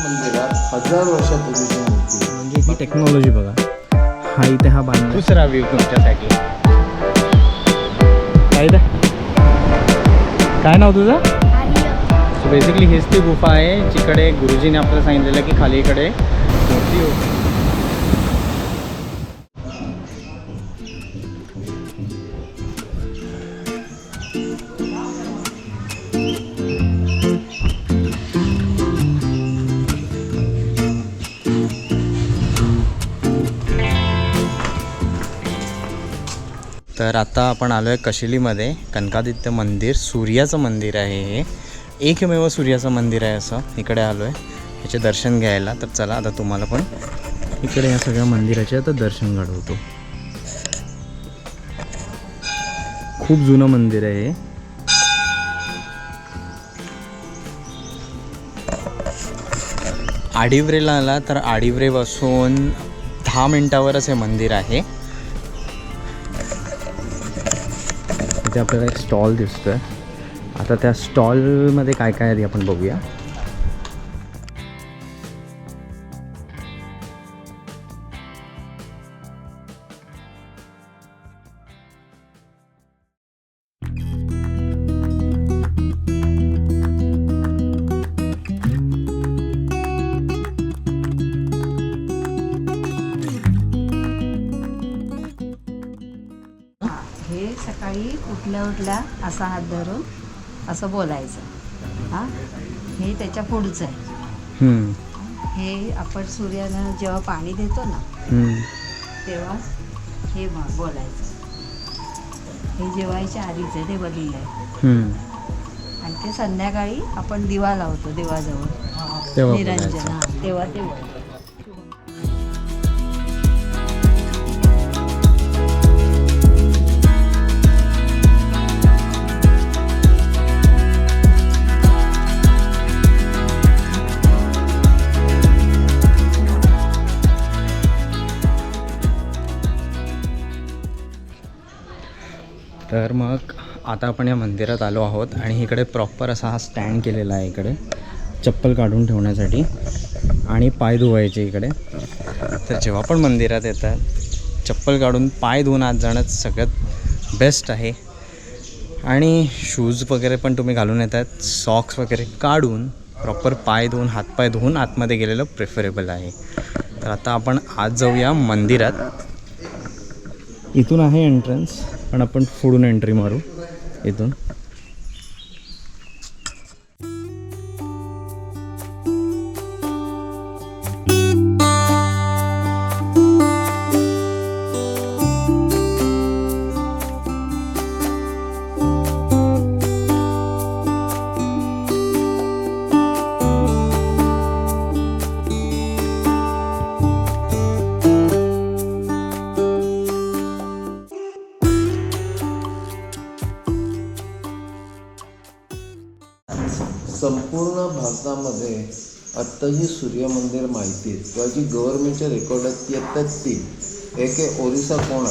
मंदिरात हजार वर्षापूर्वीची मूर्ती. म्हणजे ही टेक्नॉलॉजी बघा. हा इथे हा बांधला. दुसरा व्ह्यू तुमच्यासाठी. काय? काय नाव तुझं? सो बेसिकली हीच ती गुफा आहे जिकडे गुरुजीने आपल्याला सांगितलेलं की खाली इकडे मूर्ती होती. तर आता आपण आलो आहे कशिलीमध्ये. कनकादित्य मंदिर सूर्याचं मंदिर आहे हे. एकमेव सूर्याचं मंदिर आहे असं इकडे आलो आहे ह्याचे दर्शन घ्यायला. तर चला आता तुम्हाला पण इकडे या सगळ्या मंदिराचे आता दर्शन घडवतो. खूप जुनं मंदिर आहे हे. आडिवरेला आला तर आडिवरेपासून दहा मिनटावरच हे मंदिर आहे. इथे आपल्याला एक स्टॉल दिसतोय. आता त्या स्टॉलमध्ये काय काय आधी आपण बघूया. सकाळी उठल्या उठल्या असा हात धरून असं बोलायचं. हां? हे त्याच्या पुढचं आहे. हे आपण सूर्याला जेव्हा पाणी देतो ना. तेव्हा हे बोलायचं. हे जेवायच्या आधीच आहे ते बदललं आहे. आणि ते संध्याकाळी आपण दिवा लावतो देवाजवळ. निरंजन. हां तेव्हा ते बोलायचं आता आपण या मंदिरात आलो आहोत आणि इकडे प्रॉपर असा हा स्टँड केलेला आहे इकडे. चप्पल काढून ठेवण्यासाठी. आणि पाय धुवायचे इकडे. तर जेव्हा पण मंदिरात येतात चप्पल काढून पाय धुवून आत जाणं सगळ्यात बेस्ट आहे. आणि शूज वगैरे पण तुम्ही घालून येतात. सॉक्स वगैरे काढून प्रॉपर पाय धुवून हातपाय धुवून आतमध्ये गेलेलं प्रेफरेबल आहे. तर आता आपण आज जाऊया मंदिरात. इथून आहे एंट्रन्स पण आपण पुढून एंट्री मारू. इथून. आत्ताही सूर्यमंदिर माहिती आहेत. किंवा जी गव्हर्नमेंटच्या रेकॉर्डात येतात ती एक आहे ओरिसा कोणा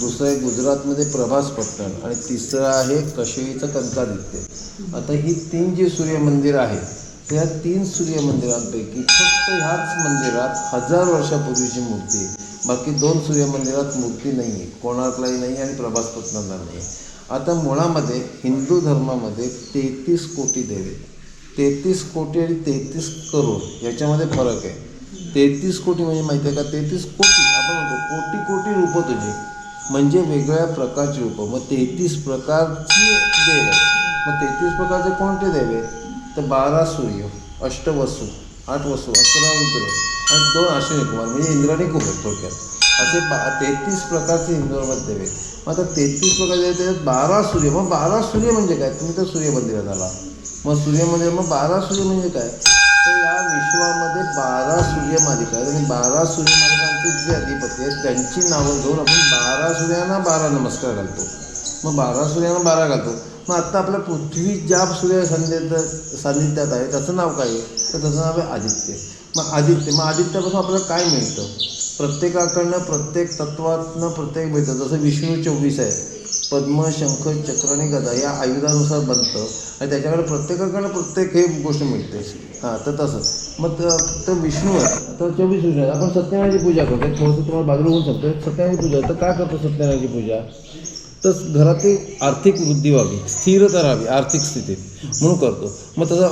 दुसरं आहे गुजरातमध्ये प्रभास पट्टण आणि तिसरं आहे कशेईचं कंकादित्य आता ही तीन जी सूर्यमंदिर आहेत त्या तीन सूर्यमंदिरांपैकी फक्त ह्याच मंदिरात हजार वर्षापूर्वीची मूर्ती आहे. बाकी दोन सूर्यमंदिरात मूर्ती नाही आहे कोणार्कलाही नाही आणि प्रभास पट्टणला नाही आहे आता मुळामध्ये हिंदू धर्मामध्ये तेहतीस कोटी देवे तेहतीस कोटी आणि तेहतीस करोड याच्यामध्ये फरक आहे. तेहतीस कोटी म्हणजे माहिती आहे का? तेहतीस कोटी आपण म्हणतो कोटी कोटी रूपं तुझी. म्हणजे वेगळ्या प्रकारची रूपं. मग तेहतीस प्रकारची देव आहे मग तेहतीस प्रकारचे कोणते देव आहे तर बारा सूर्य अष्टवसू आठ वसू अकरा रुद्र आणि दोन अश्विनी कुमार. म्हणजे इंद्राणी खूप थोडक्यात. असे बा तेहतीस प्रकारचे हिंदू धर्मात देव मग आता तेहतीस प्रकारचे बारा सूर्य. मग बारा सूर्य म्हणजे काय? तुम्ही तर सूर्यमंदिरात आला. मग सूर्यमंदिर म्हणजे मग बारा सूर्य म्हणजे काय? तर या विश्वामध्ये बारा सूर्यमालिका आहेत. आणि बारा सूर्यमालिकांचे जे अधिपती आहेत त्यांची नावं घेऊन आपण बारा सूर्यांना बारा नमस्कार घालतो. मग बारा सूर्यांना बारा घालतो. मग आत्ता आपल्या पृथ्वी ज्या सूर्य सान्निध्यात सान्निध्यात आहे त्याचं नाव काय आहे? तर त्याचं नाव आहे आदित्य. मग आदित्य मग आदित्यापासून आपल्याला काय मिळतं? प्रत्येकाकडनं प्रत्येक तत्वातनं प्रत्येक मिळतं जसं विष्णू चोवीस आहे पद्म शंख चक्र आणि गदा या आयुधानुसार बनतं. आणि त्याच्याकडे प्रत्येकाकडे प्रत्येक हे गोष्ट मिळते. हां तर तसं. मग तर विष्णू आहे. तर चोवीस विष्णू आहे. आपण सत्यनारायणाची पूजा करतो. थोडंसं तुम्हाला बाजूला होऊ शकतो सत्यनारायणाची पूजा तर काय करतो सत्यनारायणाची पूजा? तर घरातील आर्थिक वृद्धी व्हावी. स्थिरता राहावी. आर्थिक स्थितीत. म्हणून करतो. मग तसं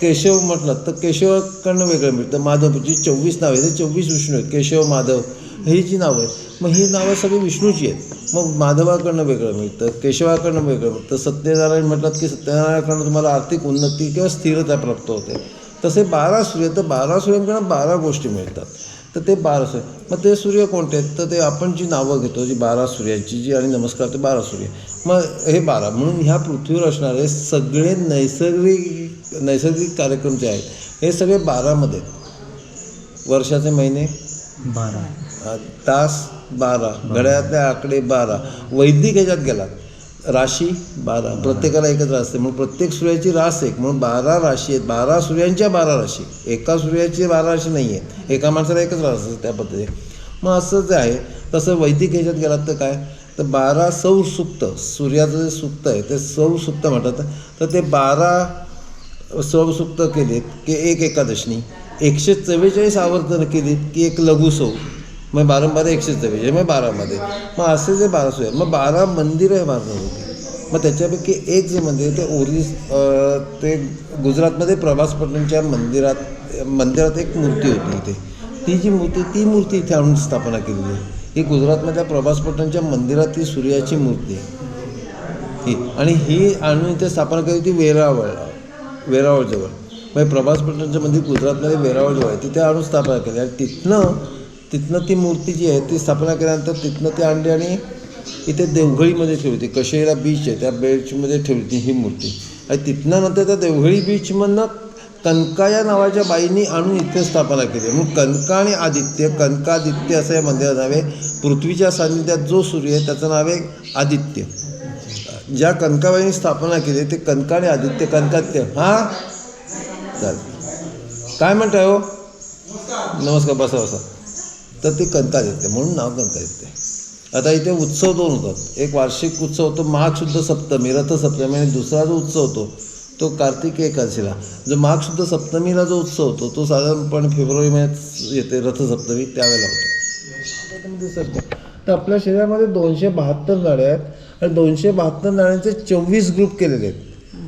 केशव म्हटलं तर केशवाकडनं वेगळं मिळतं. माधवची चोवीस नाव. आहे ते चोवीस विष्णू आहेत. केशव माधव ही जी नावं आहेत. मग ही नावं सगळी विष्णूची आहेत. मग माधवाकडनं वेगळं मिळतं केशवाकडनं वेगळं मिळतं सत्यनारायण म्हटलं की सत्यनारायणाकडनं तुम्हाला आर्थिक उन्नती किंवा स्थिरता प्राप्त होते. तसे बारा सूर्य तर बारा सूर्यांकडनं बारा गोष्टी मिळतात. तर ते बारा सूर्य मग ते सूर्य कोणते आहेत? तर ते आपण जी नावं घेतो जी बारा सूर्याची जी आणि नमस्कार ते बारा सूर्य मग हे बारा. म्हणून ह्या पृथ्वीवर असणारे सगळे नैसर्गिक नैसर्गिक कार्यक्रम जे आहेत हे सगळे बारामध्ये वर्षाचे महिने? बारा. तास बारा घड्याळातले आकडे बारा. वैदिक ह्याच्यात गेलात. राशी बारा. प्रत्येकाला एकच रास असते. म्हणून प्रत्येक सूर्याची रास एक. म्हणून बारा राशी आहेत. बारा सूर्यांच्या बारा राशी. एका सूर्याची बारा राशी नाही आहे एका माणसाला एकच रास असते त्या पद्धतीने. मग असं जे आहे तसं वैदिक ह्याच्यात गेलात तर काय? तर बारा सौ सुक्त सूर्याचं जे सुक्त आहे ते सौ सुक्त म्हणतात. तर ते बारा सौसुक्त केलीत की एक एकादशनी एकशे चव्वेचाळीस आवर्तनं केलीत की एक लघु सौ मग बारा बारा एकशे चव्वेचाळीस मग बारामध्ये मग असे जे बारा सोय मग बारा मंदिरं आहे भारतात मग त्याच्यापैकी एक जे मंदिर ते ओरिस ते गुजरातमध्ये प्रभासपट्टणच्या मंदिरात मंदिरात एक मूर्ती होती इथे. ती जी मूर्ती ती मूर्ती इथे आणून स्थापना केलेली आहे. ही गुजरातमधल्या प्रभासपट्टणच्या मंदिरातली सूर्याची मूर्ती आहे. ही. आणि ही आणून इथे स्थापना केली ती वेरावळ वेरावळजवळ. म्हणजे प्रभास पटणचं मंदिर गुजरातमध्ये वेरावळजवळ आहे. तिथे आणून स्थापना केली. आणि तिथनं तिथनं ती मूर्ती जी आहे ती स्थापना केल्यानंतर तिथनं ती आणली आणि इथे देवघळीमध्ये ठेवली. होती कशेरा बीच आहे त्या बीचमध्ये ठेवली होती ही मूर्ती. आणि तिथनं नंतर त्या देवघळी बीचमधनं कनका या नावाच्या बाईंनी आणून इथे स्थापना केली. म्हणून कनका आणि आदित्य कनकादित्य असं या मंदिराचं नाव आहे. पृथ्वीच्या सान्निध्यात जो सूर्य आहे त्याचं नाव आहे आदित्य. ज्या कनकाबाईंनी स्थापना केली ते कनका आणि आदित्य कनकात्य हां? चालेल. काय म्हणताय हो? नमस्कार बसा बसा. तर ते येते म्हणून नाव कनकादित्य आता इथे उत्सव दोन होतात. एक वार्षिक उत्सव होतो महाशुद्ध सप्तमी रथसप्तमी आणि दुसरा जो उत्सव होतो तो कार्तिकी एकादशीला. जो माघशुद्ध सप्तमीला जो उत्सव होतो तो साधारणपणे फेब्रुवारी महिन्यात येते रथसप्तमी त्यावेळेला होतो. तर आपल्या शरीरामध्ये दोनशे बहात्तर नाड्या आहेत आणि दोनशे बहात्तर नाण्यांचे चोवीस ग्रुप केलेले आहेत.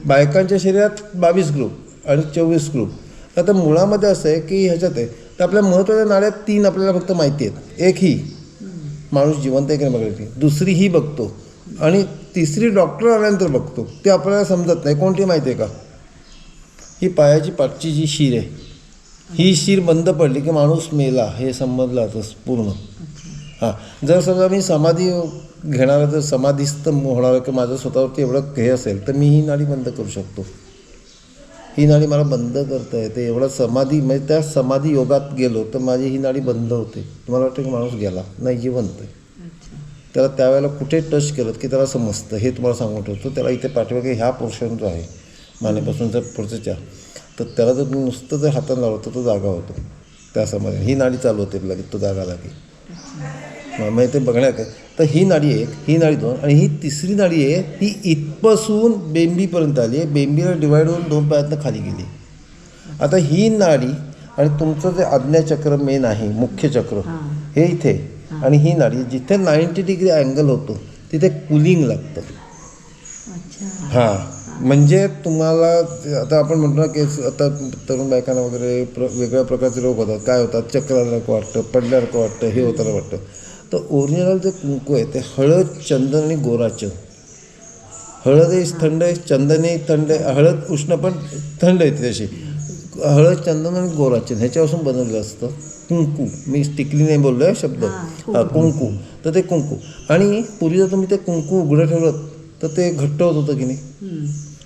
बायकांच्या शरीरात बावीस ग्रुप आणि चोवीस ग्रुप. आता मुळामध्ये असं आहे की ह्याच्यात आहे तर आपल्या महत्त्वाच्या नाड्यात तीन आपल्याला फक्त माहिती आहेत. एक ही. माणूस जिवंत आहे की नाही बघायची दुसरी ही बघतो. आणि तिसरी डॉक्टर आल्यानंतर बघतो. ते आपल्याला समजत नाही. कोणती माहिती आहे का? ही पायाची पाठची जी शीर आहे ही शीर बंद पडली की माणूस मेला. हे समजलं आता पूर्ण. हां. जर समजा मी समाधी घेणार जर समाधीस्थ होणार की माझं स्वतःवरती एवढं हे असेल तर मी ही नाडी बंद करू शकतो. ही नाडी मला बंद करता येते. एवढा समाधी म्हणजे त्या समाधी योगात गेलो तर माझी ही नाडी बंद होते. तुम्हाला वाटतं की माणूस गेला? नाही जिवंत आहे. त्याला त्यावेळेला कुठे टच केलं की त्याला समजतं? हे तुम्हाला सांगून ठेवतो. त्याला इथे पाठवा की ह्या पोर्शन जो आहे मानेपासूनचा पुढच्या तर त्याला जर नुसतं जर हातानं लावलं तर तो जागा होतो. त्या समाधी ही नाडी चालू होते लगेच तो जागा लागे म्हणजे ते बघण्यात तर ही नाडी एक ही नाडी दोन आणि ही तिसरी नाडी आहे ही इथपासून बेंबीपर्यंत आली आहे. बेंबीला डिवाईड होऊन दोन पायातनं खाली गेली. आता ही नाडी आणि तुमचं जे आज्ञाचक्र मेन आहे मुख्य चक्र हे. इथे आणि ही नाडी जिथे नाईंटी डिग्री अँगल होतो तिथे कुलिंग लागतं. हां. म्हणजे तुम्हाला आता आपण म्हणतो ना की आता तरुण बायकांना वगैरे प्र वेगळ्या प्रकारचे रोग होतात. काय होतात? चक्र आल्यासारखं वाटतं पडल्यासारखं वाटतं हे होताना वाटतं. तर ओरिजिनल जे कुंकू आहे ते हळद चंदन आणि गोराचं. हळद ही थंड आहे चंदन ही थंड आहे हळद उष्ण पण थंड आहे तशी हळद चंदन आणि गोराचन ह्याच्यापासून बनवलेलं असतं कुंकू. मी टिकली नाही बोललो आहे शब्द. कुंकू. तर ते कुंकू. आणि पूर्वी जर तुम्ही ते कुंकू उघडं ठेवलं तर ते घट्ट होत होतं की नाही?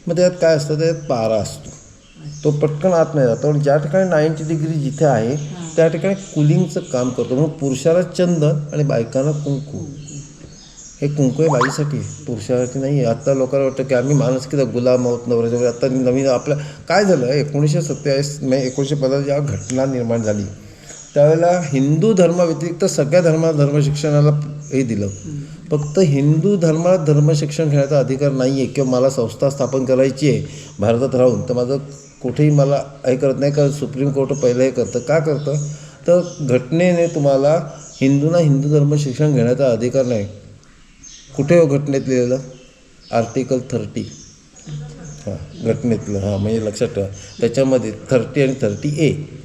मग त्यात काय असतं? त्यात पारा असतो. तो पटकन आत नाही जातो. आणि ज्या ठिकाणी नाईंटी डिग्री जिथे आहे त्या ठिकाणी कुलिंगचं काम करतो. म्हणून पुरुषाला चंदन आणि बायकांना कुंकू. हे कुंकू हे बाईसाठी पुरुषासाठी नाही आहे. आत्ता लोकांना वाटतं की आम्ही माणुसकीचा गुलाम आहोत नवऱ्याच्या आता नवीन आपल्या काय झालं? एकोणीसशे सत्तेचाळीस म्हणजे एकोणीसशे पन्नास जेव्हा घटना निर्माण झाली त्यावेळेला हिंदू धर्माव्यतिरिक्त सगळ्या धर्माला धर्मशिक्षणाला हे दिलं. फक्त हिंदू धर्मात धर्मशिक्षण घेण्याचा अधिकार नाही आहे किंवा मला संस्था स्थापन करायची आहे भारतात राहून तर माझं कुठेही मला हे करत नाही कारण सुप्रीम कोर्ट पहिलं हे करतं. का करतं? तर घटनेने तुम्हाला हिंदूंना हिंदू धर्म शिक्षण घेण्याचा अधिकार नाही. कुठे हो घटनेत लिहिलेलं? Article thirty. हां घटनेतलं हां म्हणजे लक्षात ठेवा. त्याच्यामध्ये थर्टी आणि थर्टी ए.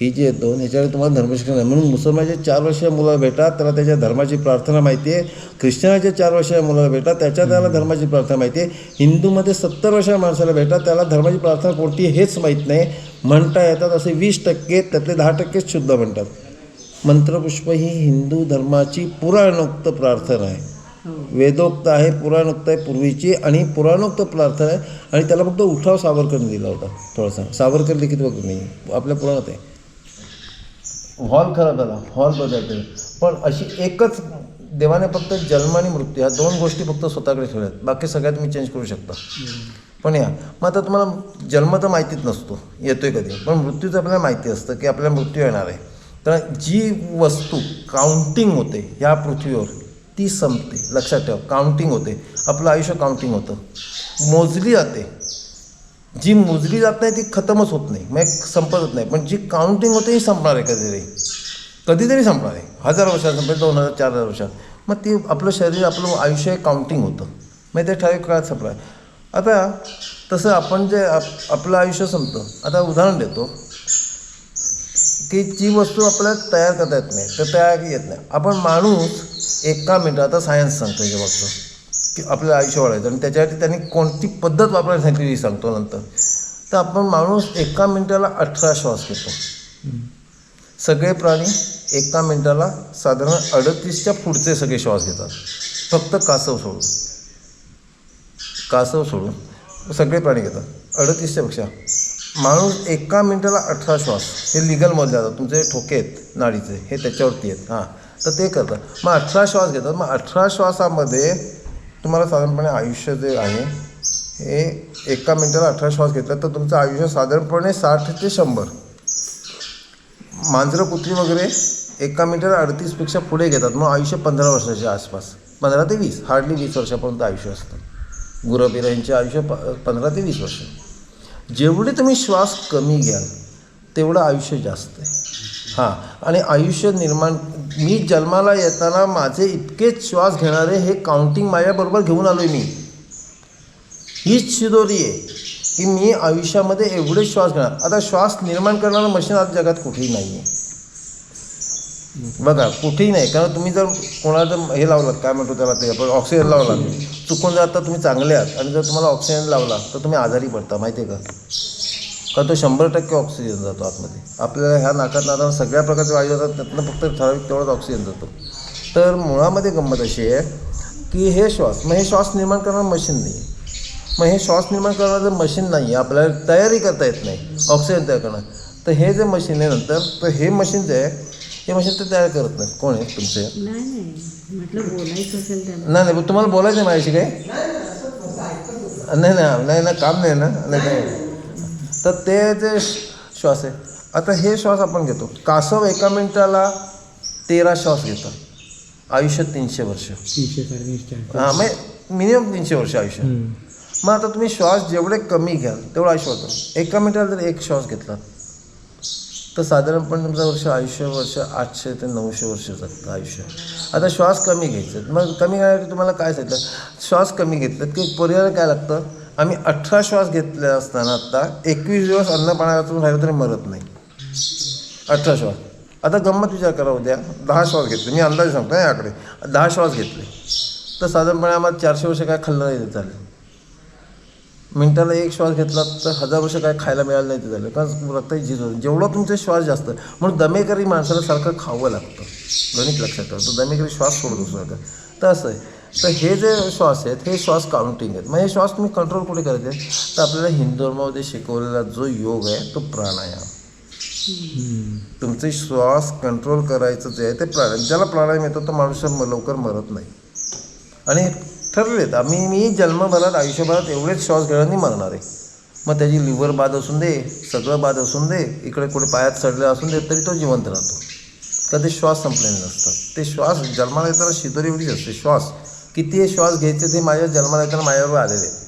ही जी आहेत दोन ह्याच्यावर तुम्हाला धर्मशिक्षण आहे. म्हणून मुसलमानच्या चार वर्षाच्या मुलाला भेटा त्याला त्याच्या धर्माची प्रार्थना माहिती आहे. ख्रिश्चनाच्या चार वर्षाच्या मुलाला भेटा त्याच्या त्याला धर्माची प्रार्थना माहिती आहे. हिंदूमध्ये सत्तर वर्षाच्या माणसाला भेटा त्याला धर्माची प्रार्थना कोणती हेच माहीत नाही. म्हणता येतात असे वीस टक्के त्यातले दहा टक्केच शुद्ध म्हणतात. मंत्रपुष्प ही हिंदू धर्माची पुराणोक्त प्रार्थना आहे. वेदोक्त आहे पुराणोक्त आहे पूर्वीची आणि पुराणोक्त प्रार्थना आहे. आणि त्याला फक्त उठाव सावरकरने दिला होता थोडासा. सावरकर लिखित वगैरे नाही आपल्या पुराणात आहे. हॉल खराब झाला हॉल बदलते पण अशी एकच देवाने फक्त जन्म आणि मृत्यू ह्या दोन गोष्टी फक्त स्वतःकडे ठेवल्यात. बाकी सगळ्या तुम्ही चेंज करू शकता. पण या मग आता तुम्हाला जन्म तर माहितीच नसतो येतोय कधी. पण मृत्यूचं आपल्याला माहिती असतं की आपल्याला मृत्यू येणार आहे. तर जी वस्तू काउंटिंग होते ह्या पृथ्वीवर ती संपते. लक्षात ठेवा काउंटिंग होते. आपलं आयुष्य काउंटिंग होतं. मोजली जाते. जी मोजली जात नाही ती खतमच होत नाही. मग संपतच नाही. पण जी काउंटिंग होते ही संपणार आहे कधीतरी. कधीतरी संपणार आहे. हजार वर्षात संपेल दोन हजार चार हजार वर्षात. मग ती आपलं शरीर आपलं आयुष्य काउंटिंग होतं. मग ते ठराविक काळात संपणार आता तसं आपण जे आप आपलं आयुष्य संपतं. आता उदाहरण देतो. की जी वस्तू आपल्याला तयार करता येत नाही तर तयार येत नाही. आपण माणूस एका मिनटं आता सायन्स सांगतो हे बघतो. की आपलं आयुष्य वाढायचं आणि त्याच्यासाठी त्यांनी कोणती पद्धत वापरायला सांगितली सांगतो नंतर. तर आपण माणूस एका मिनटाला अठरा श्वास घेतो. सगळे प्राणी एका मिनटाला साधारण अडतीसच्या पुढचे सगळे श्वास घेतात. फक्त कासव सोडून. कासव सोडून सगळे प्राणी घेतात. अडतीसच्यापेक्षा माणूस एका मिनटाला अठरा श्वास. हे लिगल जातात तुमचे ठोके आहेत नाडीचे. हे त्याच्यावरती आहेत. हां. तर ते करतात. मग अठरा श्वास घेतात. मग अठरा श्वासामध्ये तुम्हाला साधारणपणे आयुष्य जे आहे हे एका मिनटाला अठरा श्वास घेतला तर तुमचं आयुष्य साधारणपणे साठ ते शंभर. मांजरं कुत्री वगैरे एका मिनिटाला अडतीसपेक्षा पुढे घेतात मग आयुष्य पंधरा वर्षाच्या आसपास. पंधरा ते वीस हार्डली वीस वर्षापर्यंत आयुष्य असतं. गुरबिरा यांचे आयुष्य प पंधरा ते वीस वर्ष. जेवढे तुम्ही श्वास कमी घ्याल तेवढं आयुष्य जास्त आहे. हां आणि आयुष्य निर्माण मी जन्माला येताना माझे इतकेच श्वास घेणारे हे काउंटिंग माझ्याबरोबर घेऊन आलो आहे मी. हीच शिदोरी आहे की मी आयुष्यामध्ये एवढे श्वास घेणार. आता श्वास निर्माण करणारं मशीन आज जगात कुठेही नाही आहे बघा कुठेही नाही. कारण तुम्ही जर कोणाचं हे लावलं काय म्हणतो त्याला ते आपण ऑक्सिजन लावला चुकून जर आता तुम्ही चांगले आहात आणि जर तुम्हाला ऑक्सिजन लावला तर तुम्ही आजारी पडता माहिती आहे का? कारण तो शंभर टक्के ऑक्सिजन जातो आतमध्ये. आपल्याला ह्या नाकात नाकात सगळ्या प्रकारचे वायू जातात त्यातनं फक्त ठराविक तेवढाच ऑक्सिजन जातो तर मुळामध्ये गंमत अशी आहे की हे श्वास मग हे श्वास निर्माण करणारं मशीन नाही आहे मग हे श्वास निर्माण करणारं जर मशीन नाही आहे आपल्याला तयारी करता येत नाही ऑक्सिजन तयार करणं तर हे जे मशीन आहे नंतर तर हे मशीन जे आहे हे मशीन ते तयार करत नाही कोण आहे तुमचे? नाही नाही. तुम्हाला बोलायचं आहे माझ्याशी काय नाही नाही नाही ना काम नाही ना. नाही. तर ते जे श्वास आहे. आता हे श्वास आपण घेतो. कासव एका मिनिटाला तेरा श्वास घेतात. आयुष्य तीनशे वर्ष. हां मग मिनिमम तीनशे वर्ष आयुष्य मग आता तुम्ही श्वास जेवढे कमी घ्याल तेवढं आयुष्य होतं एका मिनिटाला जर एक श्वास घेतला तर साधारणपणे तुमचं वर्ष आयुष्य वर्ष आठशे ते नऊशे वर्ष जगतं आयुष्य. आता श्वास कमी घ्यायचे. मग कमी घ्यायसाठी तुम्हाला काय सांगितलं? श्वास कमी घेतलं की पर्याय काय लागतं? आम्ही अठरा श्वास घेतले असताना आत्ता एकवीस दिवस अन्नपाण्यातून राहिलं तरी मरत नाही. अठरा श्वास. आता गंमत विचार करा उद्या. दहा श्वास घेतले. मी अंदाज सांगतो ना याकडे दहा श्वास घेतले. तर साधारणपणे आम्हाला चारशे वर्ष काय खाल्लं नाही ते चालेल मिनटाला एक श्वास घेतला तर हजार वर्ष काय खायला मिळालं नाही ते झालं. कारण रक्ताची झीज होतं जेवढं तुमचे श्वास जास्त म्हणून दमेकरी माणसाला सारखं खावं लागतं. गणित लक्षात ठेवा. तो दमेकरी श्वास सोडतो सारखं. तर असं आहे. तर हे जे श्वास आहेत हे श्वास काउंटिंग आहेत. मग हे श्वास तुम्ही कंट्रोल कुठे करायचे तर आपल्याला हिंदू धर्मामध्ये शिकवलेला जो योग आहे तो प्राणायाम. तुमचे श्वास कंट्रोल करायचं जे आहे ते प्राणायाम. ज्याला प्राणायाम येतो तो माणूस लवकर मरत नाही. आणि ठरलेत आम्ही मी जन्मभरात आयुष्यभरात एवढेच श्वास घेणार नाही मरणार आहे. मग त्याची लिव्हर बाद असून दे सगळं बाद असून दे इकडे कुठे पायात सडले असून दे तरी तो जिवंत राहतो. तर ते श्वास संपलेले नसतात. ते श्वास जन्माला येताना शिदोरी एवढीच असते. श्वास किती श्वास घ्यायचे ते माझ्या जन्माला माझ्यावर आलेले आहेत.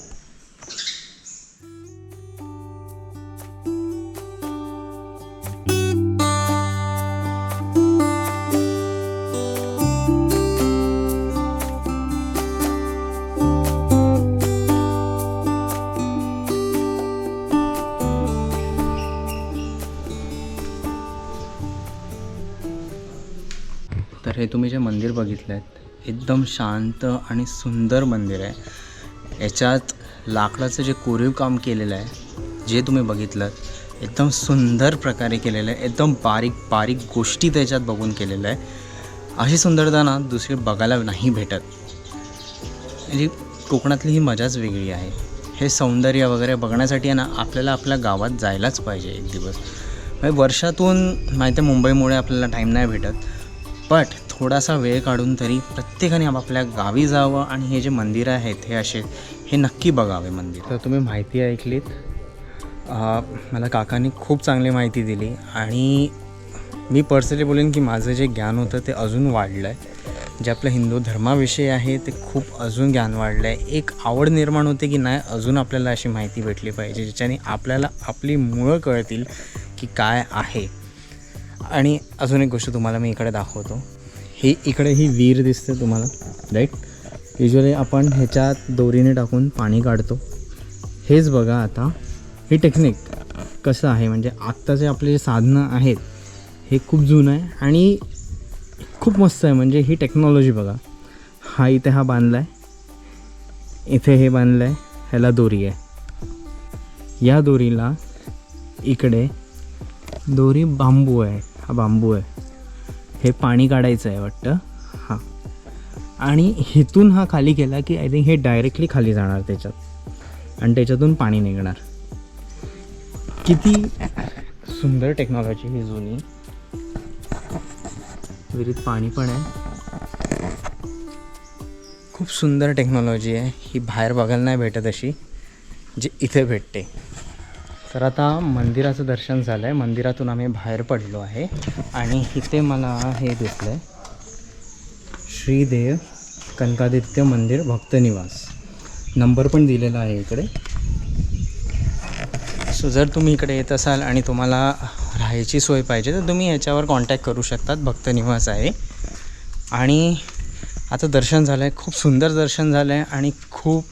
तर हे तुम्ही जे मंदिर बघितलं आहे एकदम शांत आणि सुंदर मंदिर आहे. याच्यात लाकडाचं जे कोरीव काम केलेलं आहे जे तुम्ही बघितलं एकदम सुंदर प्रकारे केलेलं आहे. एकदम बारीक बारीक गोष्टी त्याच्यात बघून केलेलं आहे. अशी सुंदरता ना दुसरी बघायला नाही भेटत. म्हणजे कोकणातली ही मजाच वेगळी आहे. हे सौंदर्य वगैरे बघण्यासाठी आहे ना आपल्याला आपल्या गावात जायलाच पाहिजे एक दिवस. म्हणजे वर्षातून माहिती आहे मुंबईमुळे आपल्याला टाईम नाही भेटत. बट थोडासा वेळ काढून तरी प्रत्येकाने आपापल्या गावी जावं आणि हे जे मंदिरं आहेत हे असे हे नक्की बघावे मंदिर. तर तुम्ही माहिती ऐकलीत. मला काकांनी खूप चांगली माहिती दिली आणि मी पर्सनली बोलेन की माझं जे ज्ञान होतं ते अजून वाढलं आहे जे आपलं हिंदू धर्माविषयी आहे ते खूप अजून ज्ञान वाढलं आहे एक आवड निर्माण होते की नाही अजून आपल्याला अशी माहिती भेटली पाहिजे ज्याच्याने आपल्याला आपली मुळं कळतील की काय आहे. आणि अजून एक गोष्ट तुम्हाला मी इकडे दाखवतो. ही इकडे ही विहीर दिसते तुम्हाला राईट युजली आपण ह्याच्यात दोरीने टाकून पाणी काढतो. हेच बघा आता ही टेक्निक कसं आहे? म्हणजे आत्ताचे आपले जे साधनं आहेत हे खूप जुनं आहे आणि खूप मस्त आहे. म्हणजे ही टेक्नॉलॉजी बघा. हा इथे हा बांधला आहे इथे हे बांधलं आहे ह्याला दोरी आहे. या दोरीला इकडे दोरी बांबू आहे. हा बांबू आहे. हे पाणी काढायचं आहे वाटतं. हां. आणि हिथून हा खाली केला की आय थिंक हे डायरेक्टली खाली जाणार त्याच्यात. आणि त्याच्यातून पाणी निघणार. किती सुंदर टेक्नॉलॉजी ही जुनी. विहिरीत पाणी पण आहे. खूप सुंदर टेक्नॉलॉजी आहे. ही बाहेर बघायला नाही भेटत अशी. जी इथे भेटते. तर आता मंदिराचं दर्शन झालं आहे मंदिरातून आम्ही बाहेर पडलो आहे. आणि इथे मला हे दिसलं आहे श्रीदेव कनकादित्य मंदिर भक्तनिवास नंबर पण दिलेला आहे इकडे. सो जर तुम्ही इकडे येत असाल आणि तुम्हाला राहायची सोय पाहिजे तर तुम्ही ह्याच्यावर कॉन्टॅक्ट करू शकतात. भक्तनिवास आहे. आणि आता दर्शन झालं आहे खूप सुंदर दर्शन झालं आहे आणि खूप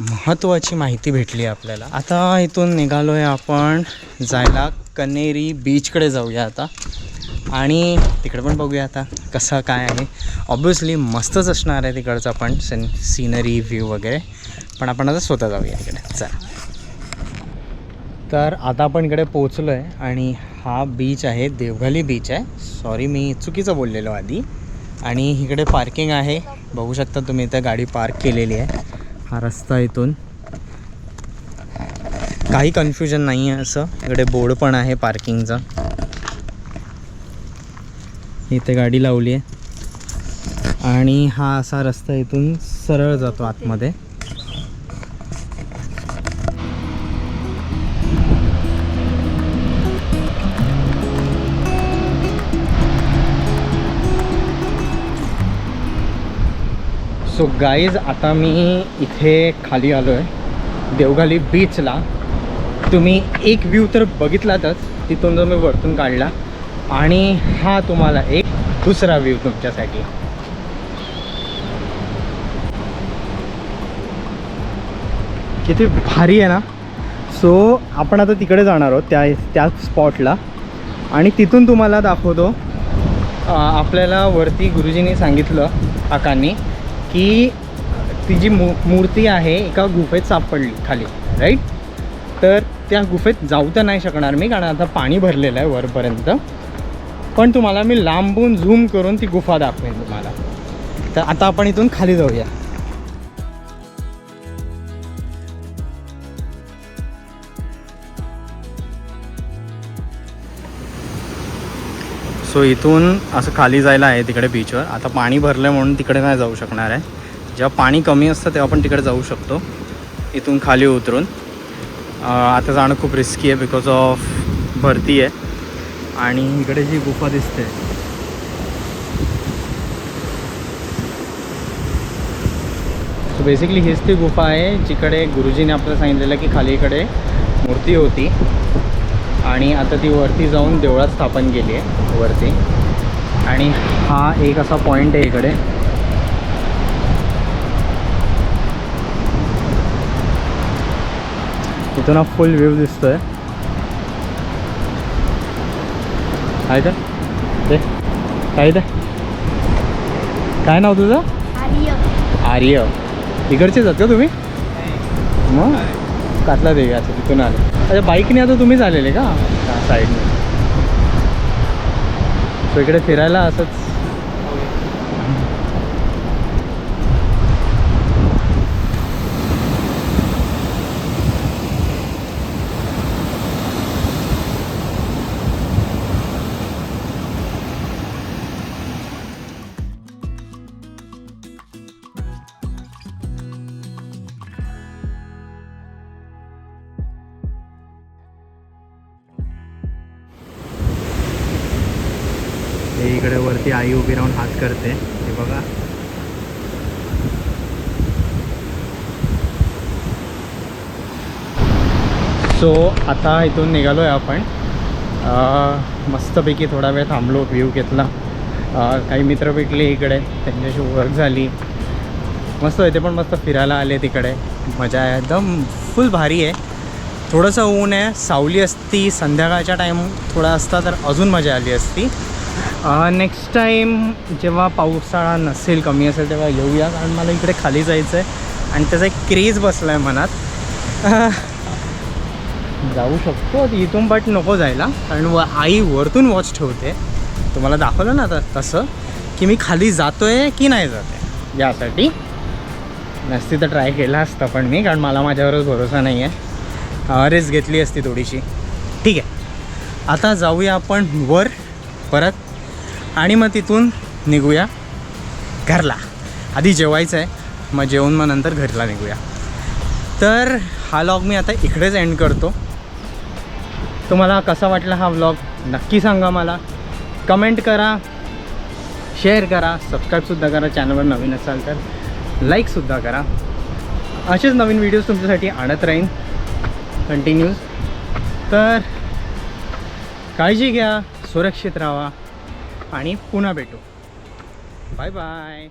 महत्त्वाची माहिती भेटली आहे आपल्याला. आता इथून निघालो आहे आपण जायला कनेरी बीचकडे जाऊया आता. आणि तिकडे पण बघूया आता कसं काय आहे. ऑब्वियसली मस्तच असणार आहे तिकडचं पण सीन सीनरी व्ह्यू वगैरे. पण आपण आता स्वतः जाऊया इकडे. चला. तर आता आपण इकडे पोचलो आहे आणि हा बीच आहे देवघाली बीच आहे. सॉरी मी चुकीचं बोललेलो आधी. आणि इकडे पार्किंग आहे. बघू शकता तुम्ही इथं गाडी पार्क केलेली आहे. हा रस्ता इथून. काही कन्फ्युजन नाही आहे असं. इकडे बोर्ड पण आहे पार्किंगचा इथे गाडी लावली आहे आणि हा असा रस्ता इथून सरळ जातो आतमध्ये. सो गाईज आता मी इथे खाली आलो आहे देवघाली बीचला तुम्ही एक व्ह्यू तर बघितलातच तिथून जो मी वरतून काढला. आणि हा तुम्हाला एक दुसरा व्ह्यू तुमच्यासाठी. किती भारी आहे ना? सो आपण आता तिकडे जाणार आहोत त्या त्या स्पॉटला आणि तिथून तुम्हाला दाखवतो. आपल्याला वरती गुरुजींनी सांगितलं काकांनी. की ती जी मू मूर्ती आहे एका गुफेत सापडली खाली राईट तर त्या गुफेत जाऊ तर नाही शकणार मी कारण आता पाणी भरलेलं आहे वरपर्यंत. पण तुम्हाला मी लांबून झूम करून ती गुफा दाखवेन तुम्हाला. तर आता आपण इथून खाली जाऊया. सो इथून असं खाली जायला आहे तिकडे बीचवर आता पाणी भरलं म्हणून तिकडे नाही जाऊ शकणार आहे. जेव्हा पाणी कमी असतं तेव्हा आपण तिकडे जाऊ शकतो. इथून खाली उतरून. आता जाणं खूप रिस्की आहे बिकॉज ऑफ भरती आहे. आणि इकडे जी गुफा दिसते. सो बेसिकली हीच ती गुफा आहे जिकडे गुरुजीने आपल्याला सांगितलेलं की खाली इकडे मूर्ती होती. आणि आता ती वरती जाऊन देवळात स्थापन केली आहे वरती. आणि हा एक असा पॉईंट आहे इकडे. इथून हा फुल व्ह्यू दिसतोय. आहे तर ते? काय ते? काय नाव तुझं? आर्य. इकडचेच आहात का तुम्ही? मग? कातला देवी अच्छा तिथून आले. अच्छा बाईकने आता तुम्हीच आलेले का? साईडने. सो इकडे फिरायला असंच हात करते. हे बघा. सो आता इथून निघालो आहे आपण मस्तपैकी थोडा वेळ थांबलो व्ह्यू घेतला. काही मित्र भेटले इकडे. त्यांच्याशी ओळख झाली. मस्त होते पण मस्त फिरायला आले तिकडे. मजा आहे. एकदम फुल भारी आहे. थोडंसं ऊन आहे. सावली असती. संध्याकाळच्या टाईम थोडा असता तर अजून मजा आली असती. नेक्स्ट टाईम जेव्हा पावसाळा नसेल कमी असेल तेव्हा येऊया. कारण मला इकडे खाली जायचं आहे आणि त्याचा एक क्रेज बसला आहे मनात जाऊ शकतो इथून बट नको जायला. कारण व आई वरतून वॉच ठेवते. तुम्हाला दाखवलं ना आता तसं की मी खाली जातो आहे की नाही जात आहे यासाठी नसती तर ट्राय केला असता पण मी कारण मला माझ्यावरच भरोसा नाही आहे रिस्क घेतली असती थोडीशी. ठीक आहे. आता जाऊया आपण वर परत आणि मग तिथून निघूया घरला. आधी जेवायचं आहे मग जेवून मग नंतर घरला निघूया. तर हा व्लॉग मी आता इकडेच एंड करतो. तुम्हाला कसा वाटला हा व्लॉग नक्की सांगा मला. कमेंट करा शेअर करा सबस्क्राईबसुद्धा करा चॅनलवर नवीन असाल तर लाईकसुद्धा करा. असेच नवीन व्हिडिओज तुमच्यासाठी आणत राहीन. कंटिन्यूज तर काळजी घ्या सुरक्षित राहा. आणि पुन्हा भेटू. Bye bye.